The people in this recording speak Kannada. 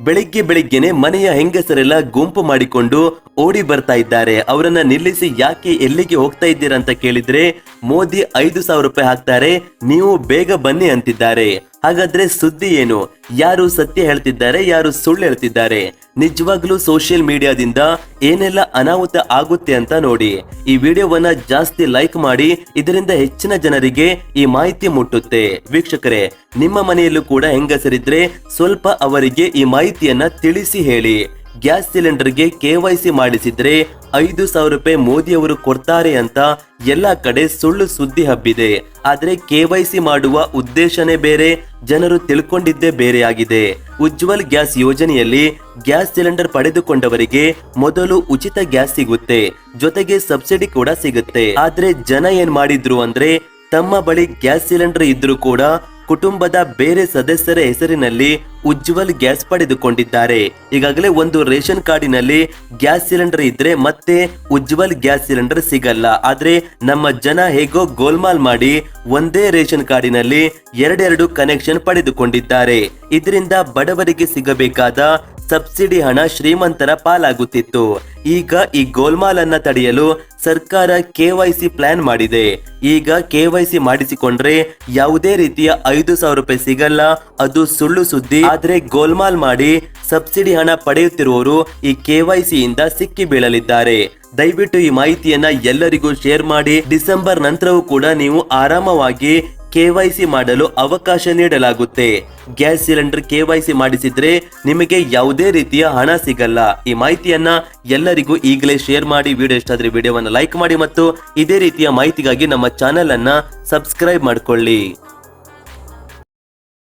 ಬೆಳಿಗ್ಗೆ ಬೆಳಿಗ್ಗೆನೆ ಮನೆಯ ಹೆಂಗಸರೆಲ್ಲ ಗುಂಪು ಮಾಡಿಕೊಂಡು ಓಡಿ ಬರ್ತಾ ಇದ್ದಾರೆ. ಅವರನ್ನ ನಿಲ್ಲಿಸಿ ಯಾಕೆ ಎಲ್ಲಿಗೆ ಹೋಗ್ತಾ ಇದ್ದೀರಾ ಅಂತ ಕೇಳಿದ್ರೆ, ಮೋದಿ ಐದು ಸಾವಿರ ರೂಪಾಯಿ ಹಾಕ್ತಾರೆ, ನೀವು ಬೇಗ ಬನ್ನಿ ಅಂತಿದ್ದಾರೆ. ಹಾಗಾದ್ರೆ ಸುದ್ದಿ ಏನು? ಯಾರು ಸತ್ಯ ಹೇಳ್ತಿದ್ದಾರೆ, ಯಾರು ಸುಳ್ಳು ಹೇಳ್ತಿದ್ದಾರೆ? ನಿಜವಾಗ್ಲೂ ಸೋಷಿಯಲ್ ಮೀಡಿಯಾದಿಂದ ಏನೆಲ್ಲ ಅನಾಹುತ ಆಗುತ್ತೆ ಅಂತ ನೋಡಿ. ಈ ವಿಡಿಯೋವನ್ನ ಜಾಸ್ತಿ ಲೈಕ್ ಮಾಡಿ, ಇದರಿಂದ ಹೆಚ್ಚಿನ ಜನರಿಗೆ ಈ ಮಾಹಿತಿ ಮುಟ್ಟುತ್ತೆ. ವೀಕ್ಷಕರೇ, ನಿಮ್ಮ ಮನೆಯಲ್ಲೂ ಕೂಡ ಹೆಂಗಸರಿದ್ರೆ ಸ್ವಲ್ಪ ಅವರಿಗೆ ಈ ಮಾಹಿತಿಯನ್ನ ತಿಳಿಸಿ ಹೇಳಿ. ಗ್ಯಾಸ್ ಸಿಲಿಂಡರ್ಗೆ ಕೆವೈಸಿ ಮಾಡಿಸಿದ್ರೆ ಐದು ಸಾವಿರ ರೂಪಾಯಿ ಮೋದಿ ಅವರು ಕೊಡ್ತಾರೆ ಅಂತ ಎಲ್ಲಾ ಕಡೆ ಸುಳ್ಳು ಸುದ್ದಿ ಹಬ್ಬಿದೆ. ಆದ್ರೆ ಕೆವೈಸಿ ಮಾಡುವ ಉದ್ದೇಶನೇ ಬೇರೆ, ಜನರು ತಿಳ್ಕೊಂಡಿದ್ದೇ ಬೇರೆಯಾಗಿದೆ. ಉಜ್ವಲ್ ಗ್ಯಾಸ್ ಯೋಜನೆಯಲ್ಲಿ ಗ್ಯಾಸ್ ಸಿಲಿಂಡರ್ ಪಡೆದುಕೊಂಡವರಿಗೆ ಮೊದಲು ಉಚಿತ ಗ್ಯಾಸ್ ಸಿಗುತ್ತೆ, ಜೊತೆಗೆ ಸಬ್ಸಿಡಿ ಕೂಡ ಸಿಗುತ್ತೆ. ಆದ್ರೆ ಜನ ಏನ್ ಮಾಡಿದ್ರು ಅಂದ್ರೆ ತಮ್ಮ ಬಳಿ ಗ್ಯಾಸ್ ಸಿಲಿಂಡರ್ ಇದ್ರೂ ಕೂಡ ಕುಟುಂಬದ ಬೇರೆ ಸದಸ್ಯರ ಹೆಸರಿನಲ್ಲಿ ಉಜ್ವಲ್ ಗ್ಯಾಸ್ ಪಡೆದುಕೊಂಡಿದ್ದಾರೆ. ಈಗಾಗಲೇ ಒಂದು ರೇಷನ್ ಕಾರ್ಡಿನಲ್ಲಿ ಗ್ಯಾಸ್ ಸಿಲಿಂಡರ್ ಇದ್ರೆ ಮತ್ತೆ ಉಜ್ವಲ್ ಗ್ಯಾಸ್ ಸಿಲಿಂಡರ್ ಸಿಗಲ್ಲ. ಆದ್ರೆ ನಮ್ಮ ಜನ ಹೇಗೋ ಗೋಲ್ಮಾಲ್ ಮಾಡಿ ಒಂದೇ ರೇಷನ್ ಕಾರ್ಡಿನಲ್ಲಿ ಎರಡೆರಡು ಕನೆಕ್ಷನ್ ಪಡೆದುಕೊಂಡಿದ್ದಾರೆ. ಇದರಿಂದ ಬಡವರಿಗೆ ಸಿಗಬೇಕಾದ ಸಬ್ಸಿಡಿ ಹಣ ಶ್ರೀಮಂತರ ಪಾಲಾಗುತ್ತಿತ್ತು. ಈಗ ಈ ಗೋಲ್ಮಾಲ್ ಅನ್ನ ತಡೆಯಲು ಸರ್ಕಾರ ಕೆವೈಸಿ ಪ್ಲಾನ್ ಮಾಡಿದೆ. ಈಗ ಕೆವೈಸಿ ಮಾಡಿಸಿಕೊಂಡ್ರೆ ಯಾವುದೇ ರೀತಿಯ ಐದು ಸಾವಿರ ರೂಪಾಯಿ ಸಿಗಲ್ಲ, ಅದು ಸುಳ್ಳು ಸುದ್ದಿ. ಆದ್ರೆ ಗೋಲ್ಮಾಲ್ ಮಾಡಿ ಸಬ್ಸಿಡಿ ಹಣ ಪಡೆಯುತ್ತಿರುವವರು ಈ ಕೆವೈಸಿ ಇಂದ ಸಿಕ್ಕಿ ಬೀಳಲಿದ್ದಾರೆ. ದಯವಿಟ್ಟು ಈ ಮಾಹಿತಿಯನ್ನ ಎಲ್ಲರಿಗೂ ಶೇರ್ ಮಾಡಿ. ಡಿಸೆಂಬರ್ ನಂತರವೂ ಕೂಡ ನೀವು ಆರಾಮವಾಗಿ ಕೆವೈಸಿ ಮಾಡಲು ಅವಕಾಶ ನೀಡಲಾಗುತ್ತೆ. ಗ್ಯಾಸ್ ಸಿಲಿಂಡರ್ ಕೆವೈಸಿ ಮಾಡಿಸಿದ್ರೆ ನಿಮಗೆ ಯಾವುದೇ ರೀತಿಯ ಹಣ ಸಿಗಲ್ಲ. ಈ ಮಾಹಿತಿಯನ್ನ ಎಲ್ಲರಿಗೂ ಈಗಲೇ ಶೇರ್ ಮಾಡಿ, ವಿಡಿಯೋ ಇಷ್ಟ ವಿಡಿಯೋವನ್ನು ವಿಡಿಯೋವನ್ನ ಲೈಕ್ ಮಾಡಿ ಮತ್ತು ಇದೇ ರೀತಿಯ ಮಾಹಿತಿಗಾಗಿ ನಮ್ಮ ಚಾನೆಲ್ ಅನ್ನ ಸಬ್ಸ್ಕ್ರೈಬ್ ಮಾಡ್ಕೊಳ್ಳಿ.